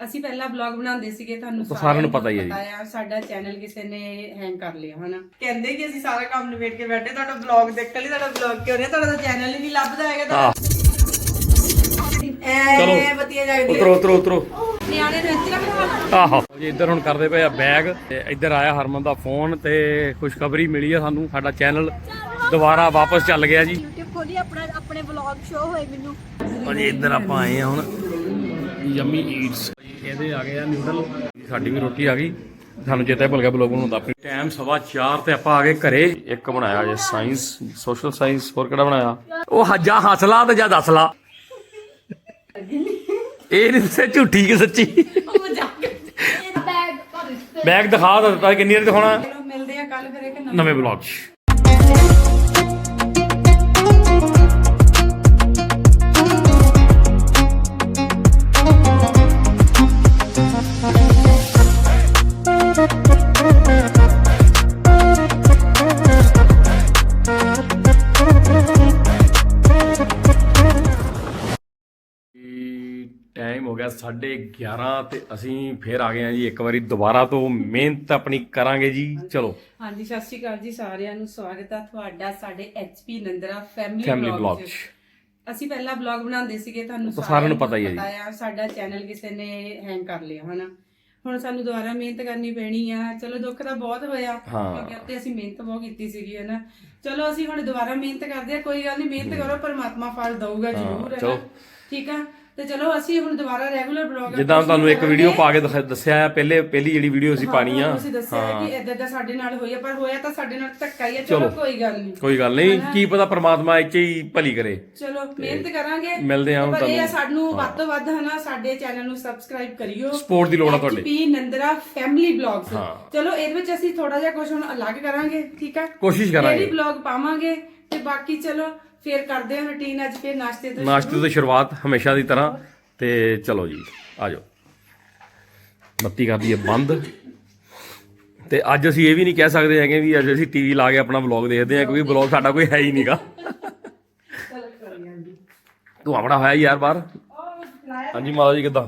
ਅਸੀਂ ਪਹਿਲਾਂ ਬਲੌਗ ਬਣਾਉਂਦੇ ਸੀਗੇ ਤੁਹਾਨੂੰ ਤਾਂ ਸਾਰਿਆਂ ਨੂੰ ਪਤਾ ਹੀ ਹੈ ਜੀ। ਆ ਸਾਡਾ ਚੈਨਲ ਕਿਸੇ ਨੇ ਹੈਂਗ ਕਰ ਲਿਆ ਹਨਾ? ਕਹਿੰਦੇ ਕਿ ਅਸੀਂ ਸਾਰਾ ਕੰਮ ਨਿਬੇੜ ਕੇ ਬੈਠੇ ਤੁਹਾਡਾ ਵਲੌਗ ਦੇਖਣ ਲਈ ਤੁਹਾਡਾ ਵਲੌਗ ਕਿਉਂ ਨਹੀਂ ਤੁਹਾਡਾ ਚੈਨਲ ਹੀ ਨਹੀਂ ਲੱਭਦਾ ਹੈਗਾ ਆਹ। ਤਾਂ ਐ ਵਧੀਆ ਜਾਗਦੀ ਉਤਰੋ ਉਤਰੋ ਉਤਰੋ। ਨਿਆਣੇ ਨੂੰ ਇੱਥੇ ਰੱਖਣਾ। ਆਹੋ। ਜੀ ਇੱਧਰ ਹੁਣ ਕਰਦੇ ਪਏ ਆ ਬੈਗ ਤੇ ਇੱਧਰ ਆਇਆ ਹਰਮਨ ਦਾ ਫੋਨ ਤੇ ਖੁਸ਼ਖਬਰੀ ਮਿਲੀ ਆ ਸਾਨੂੰ ਸਾਡਾ ਚੈਨਲ ਦੁਬਾਰਾ ਵਾਪਸ ਚੱਲ ਗਿਆ ਜੀ। YouTube ਖੋਲੀ ਆਪਣਾ ਆਪਣੇ ਵਲੌਗ ਸ਼ੋ ਹੋਏ ਮੈਨੂੰ। ਹਾਂਜੀ ਇੱਧਰ ਆਪਾਂ ਆਏ ਆ ਹੁਣ। Yummy eats. ਇਹਦੇ ਆ ਗਏ ਆ ਨਿਊਡਲ ਸਾਡੀ ਵੀ ਰੋਟੀ ਆ ਗਈ। ਸਾਨੂੰ ਚੇਤਾ ਭੁੱਲ ਗਿਆ ਬਲੌਗ ਬਣਾਉਂਦਾ। ਆਪਣੀ ਟਾਈਮ ਸਵਾ 4 ਤੇ ਆਪਾਂ ਆ ਗਏ ਘਰੇ। ਇੱਕ ਬਣਾਇਆ ਜੇ ਸਾਇੰਸ ਸੋਸ਼ਲ ਸਾਇੰਸ ਹੋਰ ਕਿਹੜਾ ਬਣਾਇਆ? ਉਹ ਹੱਜਾ ਹੱਸਲਾ ਤੇ ਜਾਂ ਦੱਸ ਲਾ। ਇਹ ਨਹੀਂ ਦੱਸਿਆ ਝੂਠੀ ਕਿ ਸੱਚੀ। ਬੈਗ ਬੈਗ ਦਿਖਾ ਦਿੱਤਾ ਕਿੰਨੀ ਵਾਰ ਦਿਖਾਉਣਾ? ਮਿਲਦੇ ਆ ਕੱਲ ਫਿਰ ਇੱਕ ਨਵੇਂ ਨਵੇਂ ਬਲੌਗ 'ਚ। 11:30 ਤੇ ਅਸੀਂ ਫੇਰ ਆ ਗਏ ਆ ਜੀ ਇੱਕ ਵਾਰੀ ਦੁਬਾਰਾ ਤੋਂ ਮਿਹਨਤ ਆਪਣੀ ਕਰਾਂਗੇ ਜੀ। ਚਲੋ। ਹਾਂਜੀ ਸਤਿ ਸ਼੍ਰੀ ਅਕਾਲ ਜੀ ਸਾਰਿਆਂ ਨੂੰ ਸਵਾਗਤ ਹੈ ਤੁਹਾਡਾ ਸਾਡੇ ਐਚਪੀ ਨੰਦਰਾ ਫੈਮਿਲੀ ਬਲੌਗ 'ਚ। ਅਸੀਂ ਪਹਿਲਾਂ ਬਲੌਗ ਬਣਾਉਂਦੇ ਸੀਗੇ ਤੁਹਾਨੂੰ ਸਾਰਿਆਂ ਨੂੰ ਪਤਾ ਹੀ ਹੈ ਜੀ। ਆ ਸਾਡਾ ਚੈਨਲ ਕਿਸੇ ਨੇ ਹੈਂਗ ਕਰ ਲਿਆ ਹਨਾ? ਹੁਣ ਸਾਨੂੰ ਦੁਬਾਰਾ ਮਿਹਨਤ ਕਰਨੀ ਪੈਣੀ ਆ। ਚਲੋ ਦੁੱਖ ਤਾਂ ਬਹੁਤ ਹੋਇਆ। ਕਿਉਂਕਿ ਉੱਤੇ ਅਸੀਂ ਮਿਹਨਤ ਬਹੁਤ ਕੀਤੀ ਸੀਗੀ ਹਨਾ? ਚਲੋ ਅਸੀਂ ਹੁਣ ਦੁਬਾਰਾ ਮਿਹਨਤ ਕਰਦੇ ਆ ਕੋਈ ਗੱਲ ਨਹੀਂ ਮਿਹਨਤ ਕਰੋ ਪਰਮਾਤਮਾ ਫਲ ਦਊਗਾ ਜ਼ਰੂਰ ਹੈ। ਠੀਕ ਆ? ਤੇ ਚਲੋ ਅਸੀਂ ਹੁਣ ਦੁਬਾਰਾ ਰੈਗੂਲਰ ਬਲੌਗ ਜਿੱਦਾਂ ਤੁਹਾਨੂੰ ਇੱਕ ਵੀਡੀਓ ਪਾ ਕੇ ਦਿਖਾ- ਦੱਸਿਆ ਹੈ ਪਹਿਲੇ ਪਹਿਲੀ ਜਿਹੜੀ ਵੀਡੀਓ ਅਸੀਂ ਪਾਣੀ ਆ। ਤੁਸੀਂ ਦੱਸਿਆ ਹੈ ਕਿ ਇਦਾਂ ਦਾ ਸਾਡੇ ਨਾਲ ਹੋਇਆ ਪਰ ਹੋਇਆ ਤਾਂ ਸਾਡੇ ਨਾਲ ਧੱਕਾ ਹੀ ਹੈ ਚਲੋ ਕੋਈ ਗੱਲ ਨਹੀਂ। ਕੋਈ ਗੱਲ ਨਹੀਂ ਕੀ ਪਤਾ ਪ੍ਰਮਾਤਮਾ ਇੱਥੇ ਹੀ ਭਲੀ ਕਰੇ। ਚਲੋ ਮਿਹਨਤ ਕਰਾਂਗੇ। ਮਿਲਦੇ ਹਾਂ ਪਰ ਇਹ ਆ। ਸਾਨੂੰ ਵੱਧ ਤੋਂ ਵੱਧ ਹਨਾ ਸਾਡੇ ਚੈਨਲ ਨੂੰ ਸਬਸਕ੍ਰਾਈਬ ਕਰਿਓ। Support ਦੀ ਲੋੜ ਆ ਤੁਹਾਡੀ। ਪੀ ਨੰਦਰਾ ਫੈਮਿਲੀ ਬਲੌਗਸ ਚਲੋ ਇਹਦੇ ਵਿੱਚ ਅਸੀਂ ਥੋੜਾ ਜਿਹਾ ਕੁਝ ਹੁਣ ਅਲੱਗ ਕਰਾਂਗੇ ਠੀਕ ਆ? ਕੋਸ਼ਿਸ਼ ਕਰਾਂਗੇ। ਡੇਲੀ ਬਲੌਗ ਪਾਵਾਂਗੇ ਤੇ ਬਾਕੀ ਚਲੋ ਫੇਰ ਕਰਦੇ ਹਾਂ ਰੁਟੀਨ ਅੱਜ ਫੇਰ ਨਾਸ਼ਤੇ ਤੋਂ ਨਾਸ਼ਤੇ ਤੋਂ ਸ਼ੁਰੂਆਤ ਹਮੇਸ਼ਾ ਦੀ ਤਰ੍ਹਾਂ ਤੇ ਚਲੋ ਜੀ ਆ ਜਾਓ। ਬੱਤੀ ਕਰਦੀ ਹੈ ਬੰਦ। ਤੇ ਅੱਜ ਅਸੀਂ ਇਹ ਵੀ ਨਹੀਂ ਕਹਿ ਸਕਦੇ ਹੈਗੇ ਵੀ ਅੱਜ ਅਸੀਂ ਟੀਵੀ ਲਾ ਕੇ ਆਪਣਾ ਵਲੌਗ ਦੇਖਦੇ ਹਾਂ ਕਿਉਂਕਿ ਵਲੌਗ ਸਾਡਾ ਕੋਈ ਹੈ ਹੀ ਨਹੀਂਗਾ ਤੂੰ ਆਪਣਾ ਹੋਇਆ ਯਾਰ ਬਾਹਰ ਹਾਂਜੀ ਮਾਤਾ ਜੀ ਕਿੱਦਾਂ?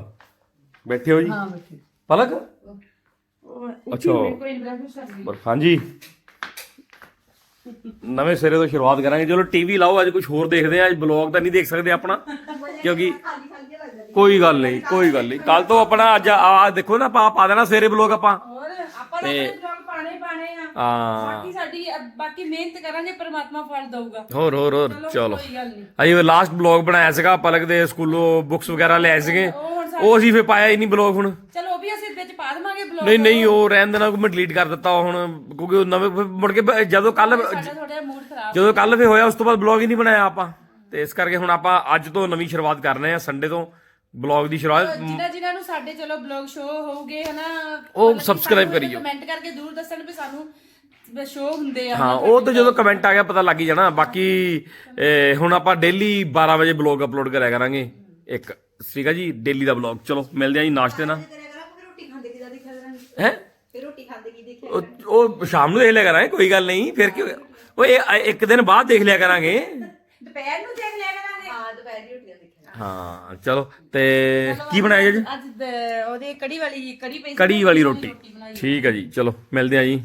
ਬੈਠੇ ਹੋ ਜੀ? ਪਲਕ? ਅੱਛਾ। ਕੋਈ ਇੰਟਰਵਿਊ ਹਾਂਜੀ। ਨਵੇਂ ਸਿਰੇ ਤੋਂ ਸ਼ੁਰੂਆਤ ਕਰਾਂਗੇ। ਚਲੋ ਟੀਵੀ ਲਾਓ ਅੱਜ ਕੁਝ ਹੋਰ ਦੇਖਦੇ ਆ ਅੱਜ ਬਲੌਗ ਤਾਂ ਨਹੀਂ ਦੇਖ ਸਕਦੇ ਆਪਣਾ ਕਿਉਂਕਿ ਕੋਈ ਗੱਲ ਨਹੀਂ ਕੋਈ ਗੱਲ ਨਹੀਂ। ਕੱਲ ਤੋਂ ਆਪਣਾ ਅੱਜ ਆ ਦੇਖੋ ਨਾ ਪਾ ਪਾ ਦੇਣਾ ਸਵੇਰੇ ਬਲੌਗ ਆਪਾਂ। ਹੋਰ ਆਪਾਂ ਤਾਂ ਆਪਣੇ ਬਲੌਗ ਪਾਣੇ ਹੀ ਪਾਣੇ ਆ। ਹਾਂ। ਬਾਕੀ ਸਾਡੀ ਬਾਕੀ ਮਿਹਨਤ ਕਰਾਂਗੇ ਪਰਮਾਤਮਾ ਫਲ ਦਊਗਾ। ਹੋਰ ਹੋਰ ਹੋਰ ਚਲੋ ਕੋਈ ਗੱਲ ਨਹੀਂ। ਅਸੀਂ ਲਾਸਟ ਬਲੌਗ ਬਣਾਇਆ ਸੀਗਾ ਪਲਕ ਦੇ ਸਕੂਲੋਂ ਬੁੱਕਸ ਵਗੈਰਾ ਲੈ ਆਏ ਸੀਗੇ। ਉਹ ਹੁਣ ਉਹ ਅਸੀਂ ਪਾਇਆ ਹੀ ਨਹੀਂ ਬਲੌਗ ਹੁਣ। ਚਲੋ ਉਹ ਵੀ ਅਸੀਂ ਵਿੱਚ ਪਾ ਦੇਵਾਂਗੇ ਬਲੌਗ ਨਹੀਂ ਨਹੀਂ ਉਹ ਰਹਿਣ ਦੇਣਾ ਮੈਂ ਡਿਲੀਟ ਕਰ ਦਿੱਤਾ ਹੁਣ ਕਿਉਂਕਿ ਉਹ ਨਵੇਂ ਫਿਰ ਮੁੜ ਕੇ ਬ- ਜਦੋਂ ਕੱਲ ਸਾਡਾ ਥੋੜਾ ਜਿਹਾ ਮੂਡ ਖਰਾਬ ਜਦੋਂ ਕੱਲ ਫੇ ਹੋਇਆ ਉਸ ਤੋਂ ਬਾਅਦ ਬਲੌਗ ਹੀ ਨਹੀਂ ਬਣਾਇਆ ਆਪਾਂ। ਤੇ ਇਸ ਕਰਕੇ ਹੁਣ ਆਪਾਂ ਅੱਜ ਤੋਂ ਨਵੀਂ ਸ਼ੁਰੂਆਤ ਕਰ ਰਹੇ ਹਾਂ ਸੰਡੇ ਤੋਂ ਬਲੌਗ ਦੀ ਸ਼ੁਰੂਆਤ। ਜਿਨ੍ਹਾਂ ਜਿਨ੍ਹਾਂ ਨੂੰ ਸਾਡੇ ਚਲੋ ਬਲੌਗ ਸ਼ੋ ਹੋਊਗੇ ਹਨਾ ਉਹ subscribe ਕਰਿਓ। ਕਮੈਂਟ ਕਰਕੇ ਜ਼ਰੂਰ ਦੱਸਣ ਵੀ ਸਾਨੂੰ ਸ਼ੋ ਹੁੰਦੇ ਆ ਹਾਂ ਉਹ ਤਾਂ ਜਦੋਂ ਕਮੈਂਟ ਆ ਗਿਆ ਪਤਾ ਲੱਗ ਹੀ ਜਾਣਾ। ਬਾਕੀ ਇਹ, ਹੁਣ ਆਪਾਂ ਡੇਲੀ 12 ਵਜੇ ਬਲੌਗ ਅਪਲੋਡ ਕਰਿਆ ਕਰਾਂਗੇ। ਇੱਕ ਠੀਕ ਆ ਜੀ ਡੇਲੀ ਦਾ ਬਲੌਗ ਚਲੋ ਮਿਲਦੇ ਆ ਜੀ ਨਾਸ਼ਤੇ ਨਾਲ ਰੋਟੀ ਖਾਂਦੇ ਕਿਦਾਂ ਦੇਖਿਆ ਕਰਾਂਗੇ ਹੈ? ਫਿਰ ਰੋਟੀ ਖਾਂਦੇ ਕੀ ਦੇਖਿਆ ਉਹ ਉਹ ਸ਼ਾਮ ਨੂੰ ਦੇਖ ਲਿਆ ਕਰਾਂਗੇ ਕੋਈ ਗੱਲ ਨਹੀਂ ਫਿਰ ਕੀ ਹੋਇਆ? ਉਹ ਇਹ ਇੱਕ ਦਿਨ ਬਾਅਦ ਦੇਖ ਲਿਆ ਕਰਾਂਗੇ। ਦੁਪਹਿਰ ਨੂੰ ਦੇਖ ਲਿਆ ਕਰਾਂਗੇ। ਹਾਂ ਦੁਪਹਿਰ ਦੀ ਰੋਟੀਆਂ ਦੇਖਿਆ ਹਾਂ ਚਲੋ ਤੇ ਕੀ ਬਣਾਇਆ ਜੀ? ਅੱਜ ਦ- ਉਹਦੇ ਕੜੀ ਵਾਲੀ ਕੜੀ ਪਈ ਸੀ ਕੜੀ ਵਾਲੀ ਰੋਟੀ। ਠੀਕ ਹੈ ਜੀ ਚਲੋ ਮਿਲਦੇ ਆ ਜੀ।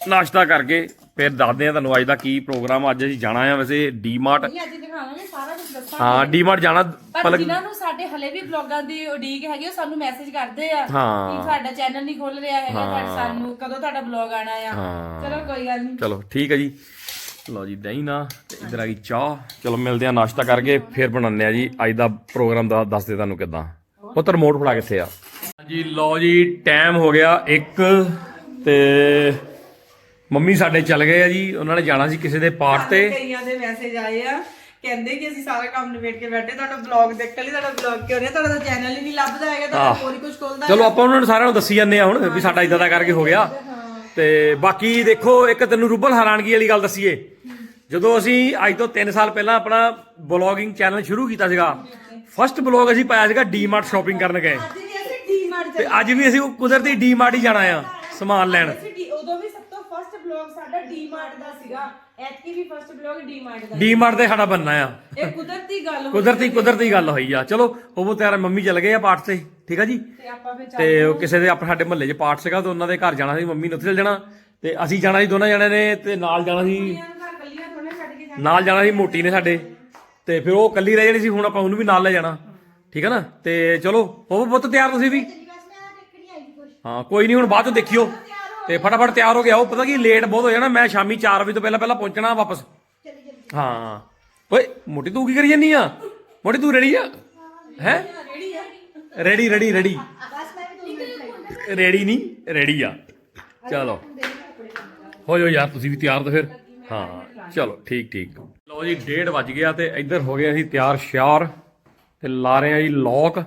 ਨਾਸ਼ਤਾ ਕਰਕੇ। ਫਿਰ ਦੱਸਦੇ ਆ ਤੁਹਾਨੂੰ ਅੱਜ ਦਾ ਕੀ ਪ੍ਰੋਗਰਾਮ ਅੱਜ ਅਸੀਂ ਜਾਣਾ ਆ ਵੈਸੇ ਡੀਮਾਰਟ ਨਹੀਂ ਅੱਜ ਦਿਖਾਵਾਂਗੇ ਸਾਰਾ ਕੁਝ ਦੱਸਾਂਗੇ। ਹਾਂ ਡੀਮਾਰਟ ਜਾਣਾ ਪਰ ਪਲਕ ਜਿਨ੍ਹਾਂ ਨੂੰ ਸਾਡੇ ਹਲੇ ਵੀ ਬਲੌਗਾਂ ਦੀ ਉਡੀਕ ਹੈਗੀ ਉਹ ਸਾਨੂੰ ਮੈਸੇਜ ਕਰਦੇ ਆ ਹਾਂ। ਕਿ ਸਾਡਾ ਚੈਨਲ ਨਹੀਂ ਖੁੱਲ ਰਿਹਾ ਹੈਗਾ ਤੁਹਾਡਾ ਸਾਨੂੰ ਕਦੋਂ ਤੁਹਾਡਾ ਬਲੌਗ ਆਣਾ ਆ। ਹਾਂ। ਚਲੋ ਕੋਈ ਗੱਲ ਨਹੀਂ। ਚਲੋ ਠੀਕ ਹੈ ਜੀ। ਲਓ ਜੀ ਦਹੀਂ ਨਾ ਤੇ ਇਧਰ ਆ ਗਈ ਚਾਹ। ਚਲੋ ਮਿਲਦੇ ਆ ਨਾਸ਼ਤਾ ਕਰਕੇ ਫਿਰ ਬਣਾਉਂਦੇ ਆ ਜੀ। ਅੱਜ ਦਾ ਪ੍ਰੋਗਰਾਮ ਦਾ ਦੱਸਦੇ ਤੁਹਾਨੂੰ ਕਿਦਾਂ। ਪੁੱਤ ਰਿਮੋਟ ਫੜਾ ਕਿੱਥੇ ਆ? ਹਾਂਜੀ ਲਓ ਜੀ ਟਾਈਮ ਹੋ ਗਿਆ 1 ਤੇ ਮੰਮੀ ਸਾਡੇ ਚੱਲ ਗਏ ਆ ਜੀ ਉਹਨਾਂ ਨੇ ਜਾਣਾ ਸੀ ਕਿਸੇ ਦੇ ਪਾਰਟ ਤੇ। ਕਈਆਂ ਦੇ ਮੈਸੇਜ ਆਏ ਆ ਕਹਿੰਦੇ ਕਿ ਅਸੀਂ ਸਾਰਾ ਕੰਮ ਨਿਬੇੜ ਕੇ ਬੈਠੇ ਤੁਹਾਡਾ ਵਲੌਗ ਦੇਖਣ ਲਈ ਤੁਹਾਡਾ ਵਲੌਗ ਕਿਉਂ ਨਹੀਂ ਤੁਹਾਡਾ ਚੈਨਲ ਹੀ ਨਹੀਂ ਲੱਭਦਾ ਹੈਗਾ ਤੁਹਾਡਾ ਹੋਰ ਹੀ ਕੁਝ ਖੋਲਦਾ ਚਲੋ ਆਪਾਂ ਉਹਨਾਂ ਨੂੰ ਸਾਰਿਆਂ ਨੂੰ ਦੱਸੀ ਜਾਂਦੇ ਆ ਹੁਣ ਵੀ ਸਾਡਾ ਇਦਾਂ ਦਾ ਕਰਕੇ ਹੋ ਗਿਆ। ਤੇ ਬਾਕੀ ਦੇਖੋ ਇੱਕ ਤੈਨੂੰ ਰੂਬਲ ਹੈਰਾਨਗੀ ਵਾਲੀ ਗੱਲ ਦੱਸੀਏ। ਜਦੋਂ ਅਸੀਂ ਅੱਜ ਤੋਂ 3 ਸਾਲ ਪਹਿਲਾਂ ਆਪਣਾ ਬਲੌਗਿੰਗ ਚੈਨਲ ਸ਼ੁਰੂ ਕੀਤਾ ਸੀਗਾ ਫਸਟ ਬਲੌਗ ਅਸੀਂ ਪਾਇਆ ਸੀਗਾ ਡੀਮਾਰਟ ਸ਼ਾਪਿੰਗ ਕਰਨ ਗਏ। ਅੱਜ ਵੀ ਅਸੀਂ ਡੀਮਾਰਟ ਤੇ ਅੱਜ ਵੀ ਅਸੀਂ ਕੁਦਰਤੀ ਡੀਮਾਰਟ ਹੀ ਜਾਣਾ ਆ ਸਮਾਨ ਲੈਣ ਅਸੀਂ ਡੀ- ਉਦੋਂ ਵੀ ਸਭ ਤੋਂ ਫਸਟ ਬਲੌਗ ਸਾਡਾ ਡੀਮਾਰਟ ਦਾ ਸੀਗਾ। ਐਤਕੀ ਵੀ ਫਸਟ ਬਲੌਗ ਡੀਮਾਰਟ ਦਾ ਡੀਮਾਰਟ ਤੇ ਸਾਡਾ ਬੰਨਾ ਆ। ਇਹ ਕੁਦਰਤੀ ਗੱਲ ਹੋਈ ਕੁਦਰਤੀ ਕੁਦਰਤੀ ਗੱਲ ਹੋਈ ਆ। ਚਲੋ ਉਹ ਤਿਆਰ ਮੰਮੀ ਚਲ ਗਏ ਆ ਪਾਠ ਤੇ ਠੀਕ ਆ ਜੀ? ਤੇ ਆਪਾਂ ਫਿਰ ਤੇ ਉਹ ਕਿਸੇ ਦੇ ਆਪਣੇ ਸਾਡੇ ਮਹੱਲੇ 'ਚ ਪਾਠ ਸੀਗਾ ਤੇ ਉਹਨਾਂ ਦੇ ਘਰ ਜਾਣਾ ਸੀ ਮੰਮੀ ਨੇ ਉੱਥੇ ਚਲ ਜਾਣਾ। ਤੇ ਅਸੀਂ ਜਾਣਾ ਸੀ ਦੋਨਾਂ ਜਣਿਆਂ ਨੇ ਤੇ ਨਾਲ ਜਾਣਾ ਸੀ। ਘਰ ਕੱਲੀਆਂ ਥੋੜੇ ਛੱਡ ਕੇ ਜਾਣਾ। ਨਾਲ ਜਾਣਾ ਸੀ ਮੋਟੀ ਨੇ ਸਾਡੇ। ਤੇ ਫਿਰ ਉਹ ਕੱਲੀ ਰਹਿ ਜਾਣੀ ਸੀ ਹੁਣ ਆਪਾਂ ਉਹਨੂੰ ਵੀ ਨਾਲ ਲੈ ਜਾਣਾ। ਠੀਕ ਹੈ ਨਾ? ਤੇ ਚਲੋ ਹੋਵੋ ਪੁੱਤ ਤਿਆਰ ਤੁਸੀਂ ਵੀ। ਹਾਂ ਕੋਈ ਨਹੀਂ ਹੁਣ ਬਾਅਦ ਚ ਦੇਖਿਓ। ਤੇ ਫਟਾਫਟ ਤਿਆਰ ਹੋ ਗਿਆ ਉਹ ਪਤਾ ਕੀ ਲੇਟ ਬਹੁਤ ਹੋ ਜਾਣਾ, ਮੈਂ ਸ਼ਾਮੀ 4 ਵਜੇ ਤੋਂ ਪਹਿਲਾਂ ਪਹਿਲਾਂ ਪਹੁੰਚਣਾ ਵਾਪਸ। ਹਾਂ। ਓਏ, ਮੋਟੀ ਤੂੰ ਕੀ ਕਰੀ ਜਾਨੀ ਆ? ਮੋਟੀ ਤੂੰ ਰੈਡੀ ਆ? ਹੈ? ਰੈਡੀ ਰੈਡੀ ਰੈਡੀ ਰੈਡੀ ਨਹੀਂ ਰੈਡੀ ਆ। ਚਲੋ। ਹੋ ਜਾਓ ਯਾਰ, ਤੁਸੀਂ ਵੀ ਤਿਆਰ ਤਾਂ ਫਿਰ। ਹਾਂ, ਚਲੋ, ਠੀਕ ਠੀਕ। ਲਓ ਜੀ 1:30 ਵੱਜ ਗਿਆ ਤੇ ਇੱਧਰ ਹੋ ਗਏ ਅਸੀਂ ਤਿਆਰ ਸ਼ਿਆਰ ਤੇ ਲਾ ਰਹੇ ਆ ਜੀ ਲੋਕ।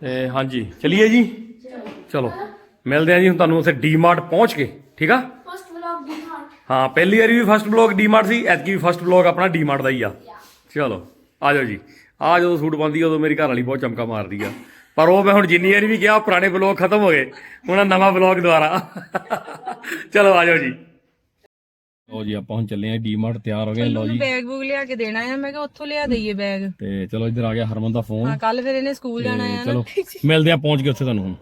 ਤੇ ਹਾਂਜੀ, ਚਲਿਏ ਜੀ? ਚਲੋ। ਮਿਲਦੇ ਆ ਜੀ ਹੁਣ ਤੁਹਾਨੂੰ ਉੱਥੇ ਡੀਮਾਰਟ ਪਹੁੰਚ ਕੇ ਠੀਕ ਆ? ਫਸਟ ਵਲੌਗ ਹਾਰ ਹਾਂ ਪਹਿਲੀ ਵਾਰੀ ਵੀ ਫਸਟ ਬਲੌਗ ਡੀਮਾਰਟ ਸੀ ਐਤਕੀ ਵੀ ਫਸਟ ਬਲੌਗ ਆਪਣਾ ਡੀਮਾਰਟ ਦਾ ਹੀ ਆ। ਚਲੋ ਆ ਜਾਓ ਜੀ। ਆ ਜਦੋਂ ਸੂਟ ਪਾਉਂਦੀ ਆ, ਉਦੋਂ ਮੇਰੀ ਘਰ ਵਾਲੀ ਬਹੁਤ ਚਮਕਾ ਮਾਰਦੀ ਆ। ਪਰ ਉਹ ਮੈਂ ਹੁਣ ਜਿੰਨੀ ਵਾਰੀ ਵੀ ਕਿਹਾ ਪੁਰਾਣੇ ਬਲੌਗ ਖਤਮ ਹੋ ਗਏ ਹੁਣ ਨਵਾਂ ਬਲੌਗ ਦੁਬਾਰਾ। ਚਲੋ ਆ ਜਾਓ ਜੀ। ਲਓ ਜੀ ਆਪਾਂ ਹੁਣ ਚੱਲੇ ਆ ਡੀਮਾਰਟ ਤਿਆਰ ਹੋ ਗਏ। ਲਓ ਜੀ। ਬੈਗ ਬੂਗ ਲਿਆ ਕੇ ਦੇਣਾ ਹੈ ਮੈਂ ਕਿਹਾ ਉੱਥੋਂ ਲਿਆ ਦਈਏ ਬੈਗ ਤੇ ਚਲੋ ਇੱਧਰ ਆ ਗਿਆ ਹਰਮਨ ਦਾ ਫੋਨ ਹਾਂ ਕੱਲ ਫਿਰ ਇਹਨੇ ਸਕੂਲ ਜਾਣਾ ਹੈ ਚਲੋ ਮਿਲਦੇ ਆ ਪਹੁੰਚ ਕੇ ਉੱਥੇ ਤੁਹਾਨੂੰ ਹੁਣ।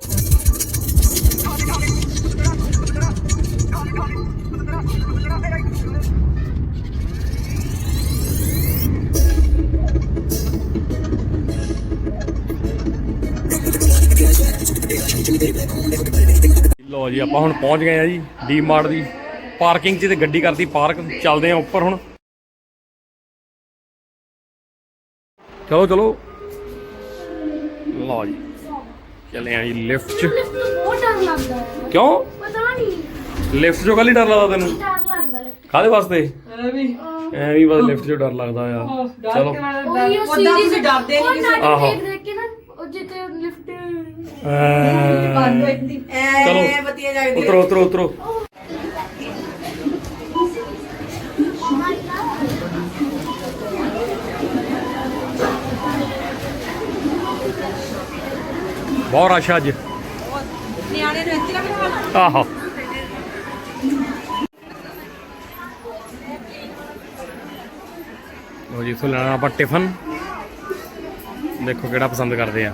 ਲੋ ਜੀ ਆਪਾਂ ਹੁਣ ਪਹੁੰਚ ਗਏ ਆ ਜੀ ਡੀਮਾਰਟ ਦੀ। ਪਾਰਕਿੰਗ 'ਚ ਤੇ ਗੱਡੀ ਕਰਤੀ ਪਾਰਕ ਚੱਲਦੇ ਆ ਉੱਪਰ ਹੁਣ। ਚਲੋ ਚਲੋ। ਲਓ ਜੀ ਚੱਲੇ ਆ ਜੀ ਲਿਫਟ 'ਚ। ਬਹੁਤ ਡਰ ਲੱਗਦਾ ਹੈ ਕਿਉਂ? ਪਤਾ ਨਹੀਂ ਲਿਫਟ 'ਚੋਂ ਕੱਲ ਡਰ ਲੱਗਦਾ ਤੈਨੂੰ? ਡਰ ਲੱਗਦਾ ਲੈਫਟ ਕਾਹਦੇ ਵਾਸਤੇ? ਵੀ ਐਵੇਂ ਹੀ ਬਸ ਲਿਫਟ 'ਚੋਂ ਡਰ ਲੱਗਦਾ ਆ। ਚਲੋ। ਉਹ ਤੁਸੀਂ ਡਰਦੇ ਨਹੀਂ ਕਿਸੇ ਆਹੋ। ਦੇਖ ਦੇਖ ਕੇ ਨਾ। ਉਹ ਜਿੱਤੇ ਲਿਫਟ ਐ, ਚਲੋ। ਐ ਬਤੀਆਂ ਜਾਗਦੀ ਉਤਰੋ ਉਤਰੋ ਉਤਰੋ। ਬਹੁਤ ਰਸ਼ ਅੱਜ। ਨਿਆਣੇ ਨੂੰ ਇੱਥੇ ਰੱਖਣਾ ਆਹੋ। ਲੋ ਜੀ ਇੱਥੋਂ ਲੈਣਾ ਆਪਾਂ ਟਿਫਨ। ਦੇਖੋ ਕਿਹੜਾ ਪਸੰਦ ਕਰਦੇ ਆ।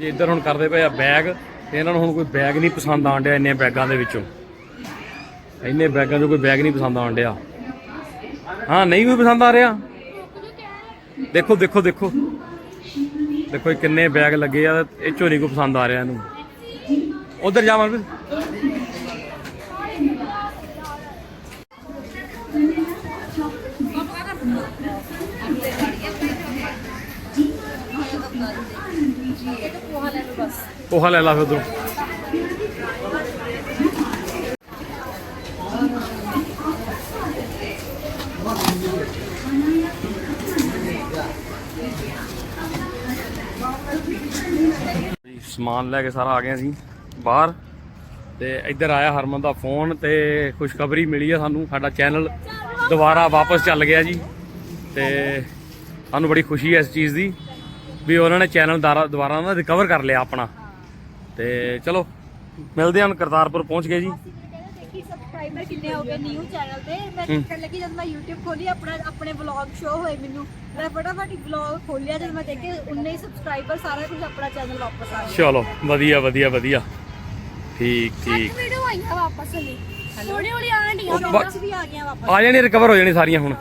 ਜੀ, ਇੱਧਰ ਹੁਣ ਕਰਦੇ ਪਏ ਆ ਬੈਗ। ਤੇ ਇਹਨਾਂ ਨੂੰ ਹੁਣ ਕੋਈ ਬੈਗ ਨਹੀਂ ਪਸੰਦ ਆਣ ਡਿਆ ਇੰਨੇ ਬੈਗਾਂ ਦੇ ਵਿੱਚੋਂ। ਇੰਨੇ ਬੈਗਾਂ 'ਚੋਂ ਕੋਈ ਬੈਗ ਨਹੀਂ ਪਸੰਦ ਆਣ ਡਿਆ। ਹਾਂ, ਨਹੀਂ ਕੋਈ ਪਸੰਦ ਆ ਰਿਹਾ? ਦੇਖੋ ਦੇਖੋ ਦੇਖੋ। ਦੇਖੋ ਕਿੰਨੇ ਬੈਗ ਲੱਗੇ ਆ, ਇਹ 'ਚੋਂ ਨਹੀਂ ਕੋਈ ਪਸੰਦ ਆ ਰਿਹਾ ਇਹਨੂੰ। ਉਧਰ ਜਾ ਮਨਪ੍ਰੀਤ। ਪੋਹਾ ਲੈ ਲਾ ਫਿਰ ਉਧਰੋਂ ਸਮਾਨ ਲੈ ਕੇ ਸਾਰਾ ਆ ਗਏ ਅਸੀਂ ਬਾਹਰ ਤੇ ਇੱਧਰ ਆਇਆ ਹਰਮਨ ਦਾ ਫੋਨ ਤੇ ਖੁਸ਼ਖਬਰੀ ਮਿਲੀ ਆ ਸਾਨੂੰ, ਸਾਡਾ ਚੈਨਲ ਦੁਬਾਰਾ ਵਾਪਸ ਚੱਲ ਗਿਆ ਜੀ ਤੇ ਸਾਨੂੰ ਬੜੀ ਖੁਸ਼ੀ ਹੈ ਇਸ ਚੀਜ਼ ਦੀ ਵੀ ਉਹਨਾਂ ਨੇ ਚੈਨਲ ਦੁਬਾਰਾ ਨਾ ਰਿਕਵਰ ਕਰ ਲਿਆ ਆਪਣਾ। ਤੇ ਚਲੋ ਮਿਲਦੇ ਹਾਂ ਹੁਣ ਕਰਤਾਰਪੁਰ ਪਹੁੰਚ ਗਏ ਜੀ। ਦੇਖੀ ਸਬਸਕ੍ਰਾਈਬਰ ਕਿੰਨੇ ਹੋ ਗਏ ਨਿਊ ਚੈਨਲ ਤੇ। ਮੈਂ ਦੇਖਣ ਲੱਗੀ ਜਦ ਮੈਂ YouTube ਖੋਲੀ ਆਪਣਾ ਆਪਣੇ ਵਲੌਗ ਸ਼ੋ ਹੋਏ ਮੈਨੂੰ ਮੈਂ ਫਟਾਫਟ ਵਲੌਗ ਖੋਲਿਆ ਜਦ ਮੈਂ ਦੇਖੇ ਉਨੇ ਹੀ ਸਬਸਕ੍ਰਾਈਬਰ ਸਾਰਾ ਕੁਝ ਆਪਣਾ ਚੈਨਲ ਵਾਪਸ ਆ ਗਿਆ। ਚਲੋ ਵਧੀਆ ਵਧੀਆ ਵਧੀਆ। ਠੀਕ ਠੀਕ। ਵੀਡੀਓ ਆਈਆਂ ਵਾਪਸ ਹਲੀ। ਹੌਲੀ ਹੌਲੀ ਆਣ ਡੀਆਂ ਉਹ ਬ- ਵਾਪਸ ਵੀ ਆ ਗਿਆ ਵਾਪਸ। ਆ ਜਾਣੀ ਰਿਕਵਰ ਹੋ ਜਾਣੀ ਸਾਰੀਆਂ ਹੁਣ।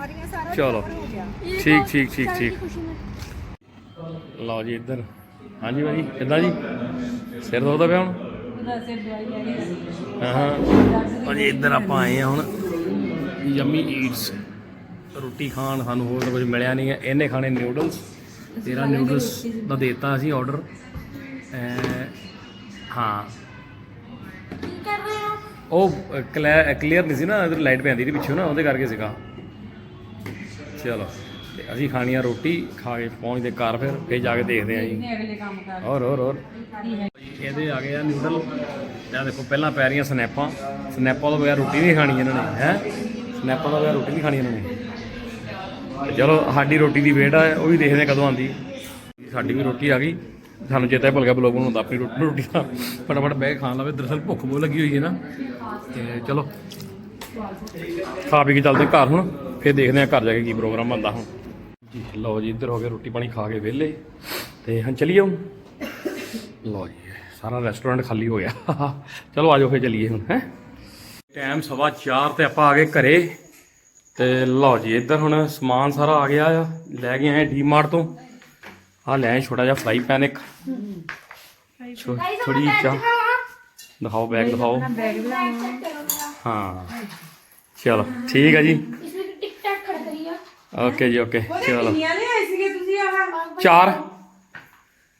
ਚਲੋ। ਠੀਕ ਠੀਕ ਠੀਕ ਠੀਕ। ਲਓ ਜੀ ਇੱਧਰ। ਹਾਂਜੀ ਭਾਜੀ ਕਿੱਦਾਂ ਜੀ? ਸਿਰ ਦੁਖਦਾ ਪਿਆ ਹੁਣ? ਹਾਂ ਹਾਂ। ਭਾਜੀ ਇੱਧਰ ਆਪਾਂ ਆਏ ਆ ਹੁਣ। Yummy eats. ਰੋਟੀ ਖਾਣ ਸਾਨੂੰ ਹੋਰ ਕੁਝ ਮਿਲਿਆ ਨਹੀਂ ਹੈ। ਇਹਨੇ ਖਾਣੇ ਨਿਊਡਲਸ ਤੇਰਾ ਨਿਊਡਲਸ ਦਾ ਦੇਤਾ ਅਸੀਂ ਆਰਡਰ ਹਾਂ। ਕੀ ਕਰ ਰਹੇ ਹੋ? ਉਹ ਕਲੀਅਰ ਨਹੀਂ ਸੀ ਨਾ ਇਧਰ ਲਾਈਟ ਪੈਂਦੀ ਸੀ ਪਿੱਛੋਂ ਨਾ ਉਹਦੇ ਕਰਕੇ ਸੀਗਾ। ਚਲੋ। ਤੇ ਅਸੀਂ ਖਾਣੀ ਆ ਰੋਟੀ ਖਾ ਕੇ ਪਹੁੰਚਦੇ ਘਰ ਫਿਰ ਫੇਰ ਜਾ ਕੇ ਦੇਖਦੇ ਆ ਜੀ। ਅਗਲੇ ਕੰਮ ਕਰ। ਹੋਰ ਹੋਰ ਹੋਰ। ਇਹਦੇ ਆ ਗਏ ਆ ਨੂਡਲ ਇਹ ਦੇਖੋ ਪਹਿਲਾਂ ਪੈ ਰਹੀਆਂ ਸਨੈਪਾਂ। ਸਨੈਪਾਂ ਤੋਂ ਬਗੈਰ ਰੋਟੀ ਨਹੀਂ ਖਾਣੀ ਇਹਨਾਂ ਨੇ ਹੈ? ਸਨੈਪਾਂ ਤੋਂ ਬਗੈਰ ਰੋਟੀ ਨਹੀਂ ਖਾਣੀ ਇਹਨਾਂ ਨੇ। ਚਲੋ ਸਾਡੀ ਰੋਟੀ ਦੀ ਵੇਟ ਆ ਉਹ ਵੀ ਦੇਖਦੇ ਆ ਕਦੋਂ ਆਂਦੀ ਸਾਡੀ ਵੀ ਰੋਟੀ ਆ ਗਈ। ਸਾਨੂੰ ਚੇਤਾ ਭੁੱਲ ਗਿਆ ਬਲੌਗ ਬਣਾਉਂਦਾ ਆਪਣੀ ਰੋਟੀ ਰੋਟੀ ਦਾ। ਫਟਾਫਟ ਬਹਿ ਕੇ ਖਾਣ ਲਵੇ ਦਰਅਸਲ ਭੁੱਖ ਬਹੁਤ ਲੱਗੀ ਹੋਈ ਹੈ ਨਾ। ਤੇ ਚਲੋ। ਖਾ ਪੀ ਕੇ ਚੱਲਦੇ ਘਰ ਹੁਣ। ਫਿਰ ਦੇਖਦੇ ਹਾਂ ਘਰ ਜਾ ਕੇ ਕੀ ਪ੍ਰੋਗਰਾਮ ਬਣਦਾ ਹੁਣ। ਜੀ ਲਓ ਜੀ ਇੱਧਰ ਹੋ ਗਏ ਰੋਟੀ ਪਾਣੀ ਖਾ ਕੇ ਵਿਹਲੇ। ਤੇ ਹਾਂ ਚਲੀਏ ਹੁਣ। ਲਓ ਜੀ ਸਾਰਾ ਰੈਸਟੋਰੈਂਟ ਖਾਲੀ ਹੋ ਗਿਆ। ਚਲੋ ਆਜੋ ਫਿਰ ਚਲੀਏ ਹੁਣ ਹੈ। ਟਾਈਮ ਸਵਾ 4 ਤੇ ਆਪਾਂ ਆ ਗਏ ਘਰੇ। ਤੇ ਲਓ ਜੀ ਇੱਧਰ ਹੁਣ ਸਮਾਨ ਸਾਰਾ ਆ ਗਿਆ ਆ। ਲੈ ਕੇ ਆਏ ਡੀਮਾਰਟ ਤੋਂ। ਆ ਲੈ ਛੋਟਾ ਜਿਹਾ ਫਰਾਈ ਪੈਨ ਇੱਕ। ਥੋੜੀ ਚਾਹ। ਦਿਖਾਓ ਬੈਗ ਦਿਖਾਓ ਹਾਂ। ਚਲੋ ਠੀਕ ਹੈ ਜੀ। ਓਕੇ ਜੀ ਓਕੇ ਚਲੋ। ਕਿੰਨੀਆਂ ਲਿਆਏ ਸੀਗੇ ਤੁਸੀਂ ਆਹ? ਚਾਰ।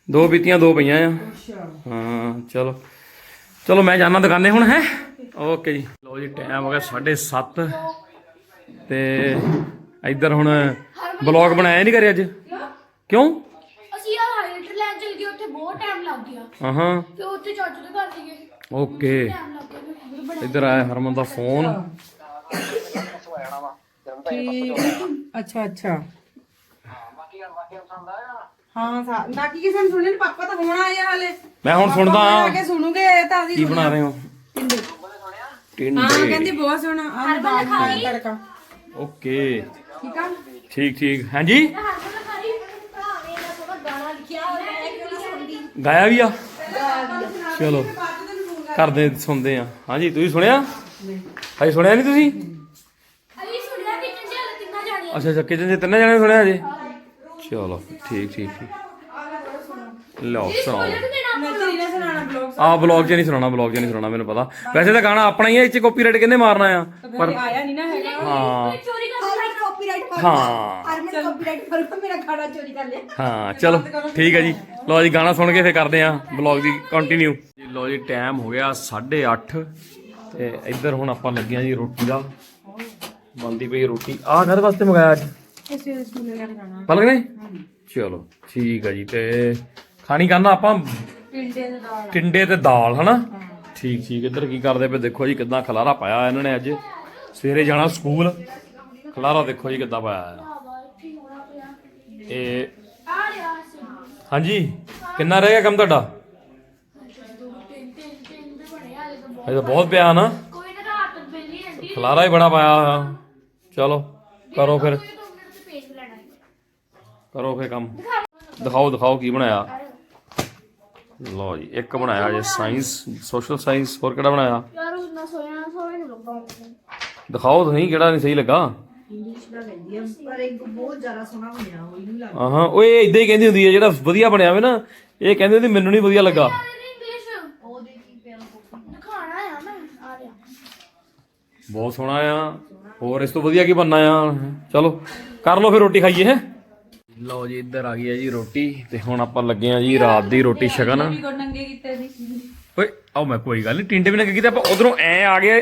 ਦੋ ਬੀਤੀਆਂ ਦੋ ਪਈਆਂ ਆ। ਹਾਂ ਚਲੋ। ਚਲੋ ਮੈਂ ਜਾਣਾ ਦੁਕਾਨੇ ਹੁਣ ਹੈ? ਓਕੇ ਜੀ। ਲੋ ਜੀ ਟਾਈਮ ਹੋ ਗਿਆ 7:30 ਤੇ ਇੱਧਰ ਹੁਣ ਬਲੌਗ ਬਣਾਇਆ ਨਹੀਂ ਕਰੇ ਅੱਜ? ਕਿਉਂ? ਅਸੀਂ ਯਾਰ ਹਾਈਲਾਈਟਰ ਲੈਣ ਚਲ ਗਏ ਉੱਥੇ ਬਹੁਤ ਟਾਈਮ ਲੱਗ ਗਿਆ। ਹਾਂ ਫਿਰ ਉੱਥੇ ਚਾਚੂ ਦੇ ਘਰ ਸੀਗੇ। ਓਕੇ ਇੱਧਰ ਆਇਆ ਹਰਮਨ ਦਾ ਫੋਨ ਅੱਛਾ ਅੱਛਾ। ਹਾਂ ਸਾ ਬਾਕੀ ਕਿਸੇ ਨੂੰ ਸੁਣਨੇ ਪਾਪਾ ਤਾਂ ਹੁਣ ਆਏ ਆ ਹਲੇ। ਮੈਂ ਹੁਣ ਸੁਣਦਾ ਆ ਕੇ ਸੁਣੂਗੇ ਤਾਂ ਅਸੀਂ ਕੀ ਬਣਾ ਰਹੇ ਹੋ? ਹਾਂ ਟਿੰਡੇ। ਕਹਿੰਦੀ ਬਹੁਤ ਸੋਹਣਾ। ਆ ਦਾਲ ਨਾਲ ਤੜਕਾ। ਓਕੇ। ਠੀਕ ਆ? ਠੀਕ ਠੀਕ। ਹਾਂਜੀ? ਹਰਮਨ ਖਾਰੀ ਭਰਾ ਨੇ ਨਾ ਥੋੜਾ ਗਾਣਾ ਲਿਖਿਆ ਹੋਇਆ ਮੈਂ ਕਿਉਂ ਨਹੀਂ ਸੁਣਦੀ। ਗਾਇਆ ਵੀ ਆ? ਚਲੋ। ਕਰਦੇ ਸੁਣਦੇ ਆ। ਹਾਂਜੀ ਤੁਸੀਂ ਸੁਣਿਆ? ਹਾਂਜੀ ਸੁਣਿਆ ਨਹੀਂ ਤੁਸੀਂ ਅਲੀ ਸੁਣਿਆ ਕਿ ਕਿੰਨੇ ਹਾਲ ਅੱਛਾ ਅੱਛਾ ਕਿਤੇ ਤਿੰਨੇ ਜਣੇ ਸੁਣਿਆ ਜੀ ਚਲੋ ਠੀਕ ਠੀਕ ਠੀਕ। ਲਓ ਸੁਣਾਓ। ਮੈਂ ਤੇਰੀ ਨਾ ਸੁਣਾਣਾ ਬਲੌਗ ਆ ਬਲੌਗ 'ਚ ਨਹੀਂ ਸੁਣਾਉਣਾ ਬਲੌਗ 'ਚ ਨਹੀਂ ਸੁਣਾਉਣਾ ਮੈਨੂੰ ਪਤਾ। ਵੈਸੇ ਤਾਂ ਗਾਣਾ ਆਪਣਾ ਹੀ ਹੈ ਇਹ 'ਚ ਕਾਪੀਰਾਈਟ ਕਿੰਨੇ ਮਾਰਨਾ ਆ? ਪਰ ਆਇਆ ਨਹੀਂ ਨਾ ਹੈਗਾ। ਹਾਂ। ਚੋਰੀ ਕਰ ਹਰਮਨ ਕਾਪੀਰਾਈਟ ਕਰ ਹਾਂ। ਹਰਮਨ ਕਾਪੀਰਾਈਟ ਕਰ ਮੇਰਾ ਖਾਣਾ ਚੋਰੀ ਕਰ ਲਿਆ। ਹਾਂ ਚਲੋ ਠੀਕ ਹੈ ਜੀ। ਲਓ ਜੀ ਗਾਣਾ ਸੁਣ ਕੇ ਫੇਰ ਕਰਦੇ ਆ ਬਲੌਗ ਦੀ ਕੰਟੀਨਿਊ ਜੀ ਲਓ ਜੀ ਟਾਈਮ ਹੋ ਗਿਆ 8:30 ਤੇ ਇੱਧਰ ਹੁਣ ਆਪਾਂ ਲੱਗੇ ਆ ਜੀ ਰੋਟੀ ਦਾ। ਬੰਦੀ ਪਈ ਰੋਟੀ। ਆਹ ਘਰ ਵਾਸਤੇ ਮੰਗਾਇਆ ਅੱਜ? ਇਸੇ ਸਕੂਲੇ ਲੈ ਜਾਣਾ। ਪਲਕ ਨੇ? ਚਲੋ ਠੀਕ ਹੈ ਜੀ ਤੇ ਖਾਣੀ ਕਰਨਾ ਆਪਾਂ? ਟਿੰਡੇ ਦੇ ਦਾਲ। ਟਿੰਡੇ ਤੇ ਦਾਲ ਹਨਾ? ਠੀਕ ਠੀਕ ਇੱਧਰ ਕੀ ਕਰਦੇ ਪਏ? ਦੇਖੋ ਜੀ ਕਿਦਾਂ ਖਲਾਰਾ ਪਾਇਆ ਇਹਨਾਂ ਨੇ ਅੱਜ। ਸਵੇਰੇ ਜਾਣਾ ਸਕੂਲ। ਖਲਾਰਾ ਦੇਖੋ ਜੀ ਕਿੱਦਾਂ ਪਾਇਆ ਆ ਇਹ ਆ ਹਾਂਜੀ ਕਿੰਨਾ ਰਹਿ ਗਿਆ ਕੰਮ ਤੁਹਾਡਾ? ਅਜੇ ਤਾਂ ਬਹੁਤ ਪਿਆ ਨਾ ਕੋਈ ਨਾ ਰਾਤ ਤੱਕ ਬੇਲੀ ਰਹਿੰਦੀ ਖਲਾਰਾ ਹੀ ਬੜਾ ਪਾਇਆ ਹੋਇਆ। ਚਲੋ, ਕਰੋ ਫਿਰ। ਕਰੋ ਫਿਰ ਕੰਮ। ਦਿਖਾਓ ਦਿਖਾਓ ਕੀ ਬਣਾਇਆ। ਲਓ ਜੀ, ਇੱਕ ਬਣਾਇਆ ਜੇ ਸਾਇੰਸ, ਸੋਸ਼ਲ ਸਾਇੰਸ, ਹੋਰ ਕਿਹੜਾ ਬਣਾਇਆ? ਯਾਰ ਉਸ ਨਾਲ ਸੋਇਆ ਲੱਗਾ ਦਿਖਾਓ ਤੁਸੀਂ, ਕਿਹੜਾ ਨਹੀਂ ਸਹੀ ਲੱਗਾ। ਪਰ ਉਹ ਇਹ ਲੱਗ ਇਦਾਂ ਹੀ ਕਹਿੰਦੀ ਹੁੰਦੀ ਹੈ, ਜਿਹੜਾ ਵਧੀਆ ਬਣਿਆ ਹੋਵੇ ਨਾ, ਇਹ ਕਹਿੰਦੀ ਹੁੰਦੀ, ਮੈਨੂੰ ਨਹੀਂ ਵਧੀਆ ਲੱਗਾ ਇੰਗਲਿਸ਼ ਉਹਦੇ ਕੀ ਪਿਆ ਦਿਖਾਣਾ ਆ ਮੈਂ ਆ ਰਿਹਾ ਬਹੁਤ ਸੋਹਣਾ ਆ। ਹੋਰ ਇਸ ਤੋਂ ਵਧੀਆ ਕੀ ਬਣਨਾ ਆ? ਚਲੋ ਕਰ ਲਓ ਫਿਰ ਰੋਟੀ ਖਾਈਏ ਹੈ? ਲਓ ਜੀ ਇੱਧਰ ਆ ਗਈ ਹੈ ਜੀ ਰੋਟੀ ਤੇ ਹੁਣ ਆਪਾਂ ਲੱਗੇ ਆ ਜੀ ਰਾਤ ਦੀ ਰੋਟੀ ਛਕਣ ਕੋ ਨੰਗੇ ਕੀਤੇ ਸੀ ਓਏ ਆਓ ਮੈਂ ਕੋਈ ਗੱਲ ਨਹੀਂ ਟਿੰਡੇ ਵੀ ਨਾ ਕੀਤੇ ਆਪਾਂ ਉਧਰੋਂ ਐ ਆ ਗਏ।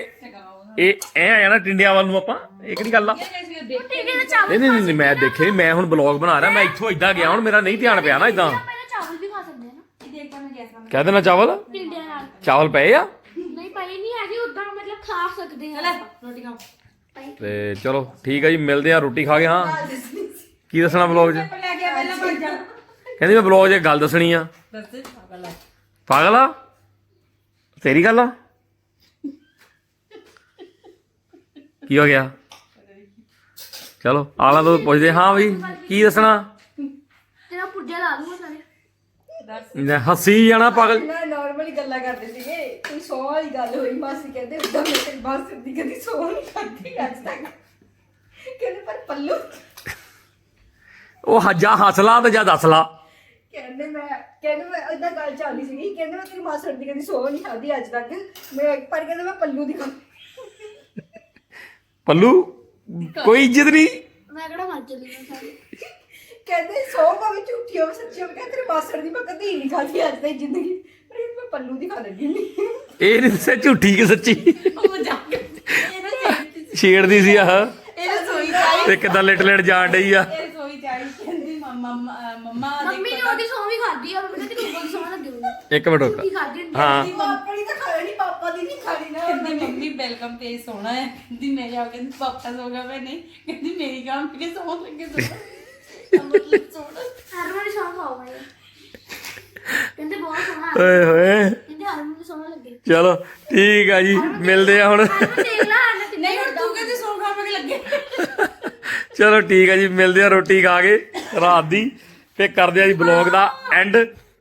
ਇਹ ਐ ਆ ਜਾਣਾ ਟਿੰਡਿਆਂ ਵੱਲ ਨੂੰ ਆਪਾਂ ਇਹ ਕਿਹੜੀ ਗੱਲ ਆ? ਨਹੀਂ ਨਹੀਂ ਨਹੀਂ ਮੈਂ ਦੇਖੇ ਮੈਂ ਹੁਣ ਬਲੌਗ ਬਣਾ ਰਿਹਾ ਮੈਂ ਇੱਥੋਂ ਇਦਾਂ ਗਿਆ ਹੁਣ ਮੇਰਾ ਨਹੀਂ ਧਿਆਨ ਪਿਆ ਨਾ ਇਦਾਂ ਪਹਿਲਾਂ ਚਾਵਲ ਵੀ ਖਾ ਸਕਦੇ ਆ ਨਾ। ਕਹਿ ਦੇਣਾ ਚਾਵਲ? ਟਿੰਡਿਆਂ ਨਾਲ। ਚਾਵਲ ਪਏ ਆ? ਪਈ ਨਹੀਂ ਹੈਗੀ ਉਦਾਂ ਮਤਲਬ ਖਾ ਸਕਦੇ ਆ ਰੋਟੀ ਖਾਓ। ਤੇ ਚਲੋ ਠੀਕ ਹੈ ਜੀ ਮਿਲਦੇ ਆ ਰੋਟੀ ਖਾ ਕੇ ਹਾਂ। ਕੀ ਦੱਸਣਾ ਬਲੌਗ 'ਚ? ਲੈ ਕੇ ਪਹਿਲਾਂ ਭੱਜ ਜਾ। ਕਹਿੰਦੀ ਮੈਂ ਬਲੌਗ 'ਚ ਇੱਕ ਗੱਲ ਦੱਸਣੀ ਆ। ਦੱਸ ਪਾਗਲ ਆ। ਪਾਗਲ ਆ? ਤੇਰੀ ਗੱਲ ਆ? ਕੀ ਹੋ ਗਿਆ? ਚਲੋ ਆਲਾ ਤੋਂ ਪੁੱਛਦੇ ਹਾਂ ਵੀ ਕੀ ਦੱਸਣਾ? ਤੇਰਾ ਪੁੱਜਾ ਲਾ ਦੂੰਗਾ ਸਾਰੇ। ਲੈ, ਹੱਸੀ ਜਾਣਾ ਪਾਗਲ। ਨਾ ਨਾਰਮਲੀ ਗੱਲਾਂ ਕਰਦੇ ਸੀਗੇ। ਕੋਈ ਸੌ ਵਾਲੀ ਗੱਲ ਹੋਈ ਮਾਸੀ ਕਹਿੰਦੇ ਉਦਾਂ ਮੈਂ ਤੇਰੀ ਬਾਤ ਦੀ ਕਦੀ ਸੌ ਨਹੀਂ ਖਾਧੀ ਅੱਜ ਤੱਕ। ਕਹਿੰਦੇ ਪਰ ਪੱਲੂ ਉਹ ਹੱਜਾ ਹੱਸ ਲਾ ਤੇ ਜਾਂ ਦੱਸ ਲਾ। ਕਹਿੰਦੇ ਮੈਂ ਕਹਿੰਦੇ ਮੈਂ ਇਦਾਂ ਗੱਲ ਚੱਲਦੀ ਸੀਗੀ ਕਹਿੰਦੇ ਮੈਂ ਤੇਰੀ ਮਾਸੜ ਦੀ ਕਦੀ ਸੌ ਨਹੀਂ ਖਾਧੀ ਅੱਜ ਤੱਕ। ਮੈਂ ਪਰ ਕਹਿੰਦੇ ਮੈਂ ਪੱਲੂ ਦੀ ਖਾਧੀ ਪੱਲੂ ਕੋਈ ਇੱਜ਼ਤ ਨਹੀਂ ਮੈਂ ਕਿਹੜਾ ਮਰ ਚੱਲੀ ਮੈਂ ਸਾਰੇ। ਕਹਿੰਦੇ ਸੌ ਭਾਵੇਂ ਝੂਠੀ ਹੋਵੇ ਸੱਚੀ ਹੋਵੇ ਕਹਿੰਦੇ ਤੇਰੇ ਮਾਸੜ ਦੀ ਮੈਂ ਕਦੀ ਨਹੀਂ ਖਾਧੀ ਅੱਜ ਤੱਕ ਜ਼ਿੰਦਗੀ। ਮੈਂ ਪੱਲੂ ਦੀ ਲੈਂਦੀ ਨਹੀਂ ਇਹ ਨਹੀਂ ਦੱਸਿਆ ਝੂਠੀ ਕਿ ਸੱਚੀ। ਉਹ ਛੇੜਦੀ ਸੀ। ਆਹ। ਇਹ ਰਸੋਈ ਚਾਹੀ ਤੇ ਕਿਦਾਂ ਲਿਟ ਲਿਟ ਜਾਣ ਡਈ ਆ। ਇਹ ਰਸੋਈ ਚਾਹੀ ਕਹਿੰਦੀ ਮੰਮਾ ਮੰਮਾ ਮੰਮੀ ਨੇ ਉਹਦੀ ਸੌਂ ਵੀ ਖਾਧੀ ਆ ਮੈਂ ਕਿਹਾ ਤੈਨੂੰ ਸੌਂ ਲੱਗੇ ਹੋਈ ਇੱਕ ਮਿੰਟ ਰੁਕ। ਹਾਂ। ਆਪਣੀ ਤਾਂ ਪਾਪਾ ਦੀ ਨਹੀਂ ਖਾਣੀ ਨਾ। ਕਹਿੰਦੀ ਮੰਮੀ ਵੈਲਕਮ ਤੇ ਸੋਣਾ ਹੈ। ਕਹਿੰਦੀ ਮੈਂ ਜਾ ਕੇ ਪਾਪਾ ਸੋ ਗਿਆ ਮੈਂ ਨਹੀਂ। ਕਹਿੰਦੀ ਮੇਰੀ ਗਾਂ ਕੇ ਲੱਗੇ ਸੋ ਮਤਲਬ ਸੋਣਾ। ਹਰ ਵਾਰੀ ਸੌਂ ਖਾਓ ਮੈਂ ਕਹਿੰਦੇ ਬਹੁਤ ਸੋਹਣਾ ਓਏ ਹੋਏ। ਕਹਿੰਦੇ ਮੈਨੂੰ ਸੋਹਣਾ ਲੱਗੇ। ਚਲੋ ਠੀਕ ਆ ਜੀ ਮਿਲਦੇ ਆ ਹੁਣ। ਦੇਖ ਲਾ ਨਾ ਨਹੀਂ ਹੁਣ ਤੂੰ ਕਹਿੰਦੀ ਸੌਂ ਖਾਵੇਂ ਲੱਗੇ। ਚਲੋ ਠੀਕ ਆ ਜੀ ਮਿਲਦੇ ਆ ਰੋਟੀ ਖਾ ਕੇ ਰਾਤ ਦੀ। ਫੇਰ ਕਰਦੇ ਆ ਜੀ ਬਲੌਗ ਦਾ ਐਂਡ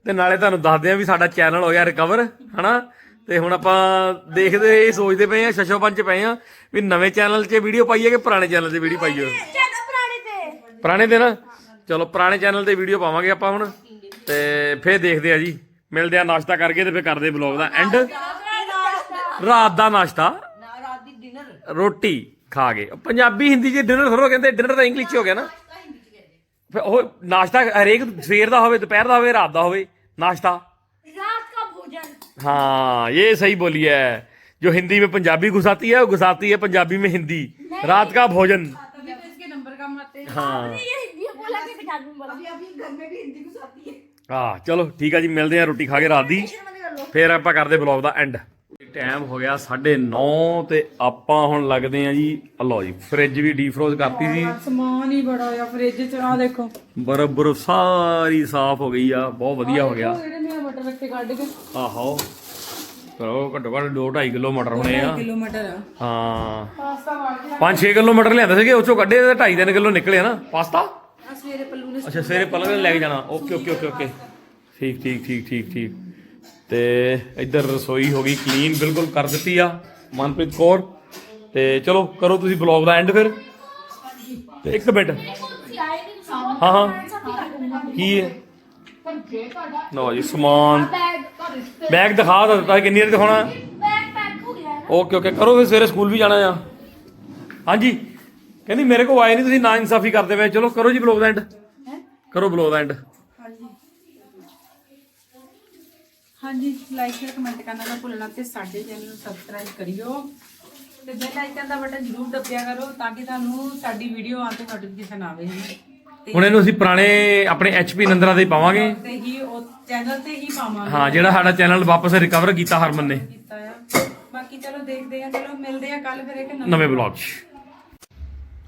ਤੇ ਨਾਲੇ ਤੁਹਾਨੂੰ ਦੱਸਦੇ ਆ ਵੀ ਸਾਡਾ ਚੈਨਲ ਹੋ ਗਿਆ ਰਿਕਵਰ ਹਨਾ? ਤੇ ਹੁਣ ਆਪਾਂ ਦੇਖਦੇ ਇਹ ਸੋਚਦੇ ਪਏ ਆ ਸ਼ਸ਼ੋਪਨ ਚ ਪਏ ਆ ਵੀ ਨਵੇਂ ਚੈਨਲ 'ਚ ਵੀਡੀਓ ਪਾਈਏ ਕਿ ਪੁਰਾਣੇ ਚੈਨਲ 'ਤੇ ਵੀਡੀਓ ਪਾਈਏ? ਪੁਰਾਣੇ ਤੇ। ਪੁਰਾਣੇ ਤੇ ਨਾ? ਚਲੋ ਪੁਰਾਣੇ ਚੈਨਲ ਤੇ ਵੀਡੀਓ ਪਾਵਾਂਗੇ ਆਪਾਂ ਹੁਣ। ਤੇ ਫੇਰ ਦੇਖਦੇ ਆ ਜੀ। ਮਿਲਦੇ ਆ ਨਾਸ਼ਤਾ ਕਰਕੇ ਤੇ ਫੇਰ ਕਰਦੇ ਬਲੌਗ ਦਾ ਐਂਡ ਰਾਤ ਦਾ ਨਾਸ਼ਤਾ। ਰੋਟੀ ਖਾ ਗਏ ਪੰਜਾਬੀ ਹਿੰਦੀ ਚ ਡਿਨਰ ਥੋੜਾ ਕਹਿੰਦੇ ਡਿਨਰ ਤਾਂ ਇੰਗਲਿਸ਼ ਚ ਹੋ ਗਿਆ ਨਾ। ਫਿਰ ਉਹ ਨਾਸ਼ਤਾ ਹਰੇਕ ਸਵੇਰ ਦਾ ਹੋਵੇ ਦੁਪਹਿਰ ਦਾ ਹੋਵੇ ਰਾਤ ਦਾ ਹੋਵੇ ਨਾਸ਼ਤਾ। ਹਾਂ ਇਹ ਸਹੀ ਬੋਲੀ ਹੈ ਜੋ ਹਿੰਦੀ है ਪੰਜਾਬੀ ਗੁਸਾਤੀ ਹੈ ਉਹ ਗੁਸਾਤੀ ਹੈ ਪੰਜਾਬੀ घुसाती ਹਿੰਦੀ। ਰਾਤ में ਭੋਜਨ। ਹਾਂ। का भोजन तभी तो इसके नंबर कम आते हैं हाँ ये हिंदी ਹਾਂ ਚਲੋ ਠੀਕ ਆ ਜੀ ਮਿਲਦੇ ਆ ਰੋਟੀ ਖਾ ਕੇ ਰਾਤ ਦੀ। ਫੇਰ ਆਪਾਂ ਕਰਦੇ ਬਲੌਗ ਦਾ ਐਂਡ ਟਾਈਮ ਹੋ ਗਿਆ 9:30 ਤੇ ਆਪਾਂ ਹੁਣ ਲੱਗਦੇ ਆ ਜੀ ਲਓ ਜੀ ਫ੍ਰਿਜ ਵੀ ਡੀਫਰੋਜ਼ ਕਰਤੀ ਸੀ। ਸਮਾਨ ਹੀ ਬੜਾ ਆ ਫ੍ਰਿਜ ਚ ਆ ਦੇਖੋ। ਬਰਫ ਬਰਫ ਸਾਰੀ ਸਾਫ਼ ਹੋ ਗਈ ਆ ਬਹੁਤ ਵਧੀਆ ਹੋ ਗਿਆ। ਜਿਹੜੇ ਮੈਂ ਮਟਰ ਰੱਖੇ ਕੱਢ ਕੇ। ਆਹੋ ਕਰੋ ਘੱਟੋ ਘੱਟ 2.5 ਕਿਲੋ ਮਟਰ ਹੋਣੇ ਆ। ਕਿਲੋਮੀਟਰ ਆ। ਹਾਂ। ਪਾਸਤਾ ਵਾੜ ਕੇ 5-6 ਕਿਲੋ ਮਟਰ ਲਿਆਂਦੇ ਸੀਗੇ ਉਹ ਚੋਂ ਕੱਢੇ ਤੇ 2.5 ਕਿਲੋ ਨਿਕਲੇ ਨਾ ਪਾਸਤਾ? ਆ ਸਵੇਰੇ ਪੱਲੂ ਨੇ ਅੱਛਾ ਸਵੇਰੇ ਪੱਲੂ ਨੇ ਲੈ ਕੇ ਜਾਣਾ। Okay okay okay okay. ਠੀਕ ਠੀਕ ਠੀਕ ਠੀਕ ਠੀਕ। ਤੇ ਇੱਧਰ ਰਸੋਈ ਹੋ ਗਈ ਕਲੀਨ ਬਿਲਕੁਲ ਕਰ ਦਿੱਤੀ ਆ ਮਨਪ੍ਰੀਤ ਕੌਰ। ਤੇ ਚਲੋ ਕਰੋ ਤੁਸੀਂ ਬਲੌਗ ਦਾ ਐਂਡ ਫਿਰ। ਇੱਕ ਮਿੰਟ। ਹਾਂ ਹਾਂ। ਕੀ ਹੈ? ਲਓ ਜੀ ਸਮਾਨ। ਬੈਗ ਦਿਖਾ ਦਿੱਤਾ ਕਿੰਨੀ ਦੇਰ ਦਿਖਾਉਣਾ? ਓਕੇ ਓਕੇ ਕਰੋ ਫਿਰ ਸਵੇਰੇ ਸਕੂਲ ਵੀ ਜਾਣਾ ਆ। ਹਾਂਜੀ। ਕਹਿੰਦੀ ਮੇਰੇ ਕੋਲ ਆਏ ਨਹੀਂ ਤੁਸੀਂ ਨਾ ਇਨਸਾਫੀ ਕਰਦੇ ਪਏ। ਚਲੋ ਕਰੋ ਜੀ ਬਲੌਗ ਦਾ ਐਂਡ ਕਰੋ ਬਲੌਗ ਦਾ ਐਂਡ ਹਾਂਜੀ। ਲਾਈਕ ਸ਼ੇਅਰ ਕਮੈਂਟ ਕਰਨਾ ਨਾ ਭੁੱਲਣਾ ਤੇ ਸਾਡੇ ਚੈਨਲ ਨੂੰ ਸਬਸਕ੍ਰਾਈਬ ਕਰਿਓ। ਤੇ ਬੈਲ ਆਈਕਨ ਦਾ ਬਟਨ ਜ਼ਰੂਰ ਦਬਿਆ ਕਰੋ ਤਾਂ ਕਿ ਤੁਹਾਨੂੰ ਸਾਡੀ ਵੀਡੀਓ ਆਉਣ ਤੇ ਨੋਟੀਫਿਕੇਸ਼ਨ ਆਵੇ। ਹੁਣ ਇਹਨੂੰ ਅਸੀਂ ਪੁਰਾਣੇ ਆਪਣੇ ਐਚਪੀ ਨੰਦਰਾ ਦੇ ਪਾਵਾਂਗੇ। ਤੇ ਹੀ ਉਹ ਚੈਨਲ ਤੇ ਹੀ ਪਾਵਾਂਗੇ। ਹਾਂ ਜਿਹੜਾ ਸਾਡਾ ਚੈਨਲ ਵਾਪਸ ਰਿਕਵਰ ਕੀਤਾ ਹਰਮਨ ਨੇ। ਕੀਤਾ ਆ। ਬਾਕੀ ਚਲੋ ਦੇਖਦੇ ਆ ਚਲੋ ਮਿਲਦੇ ਆ ਕੱਲ ਫਿਰ ਇੱਕ ਨਵੇਂ ਬਲੌਗ 'ਚ।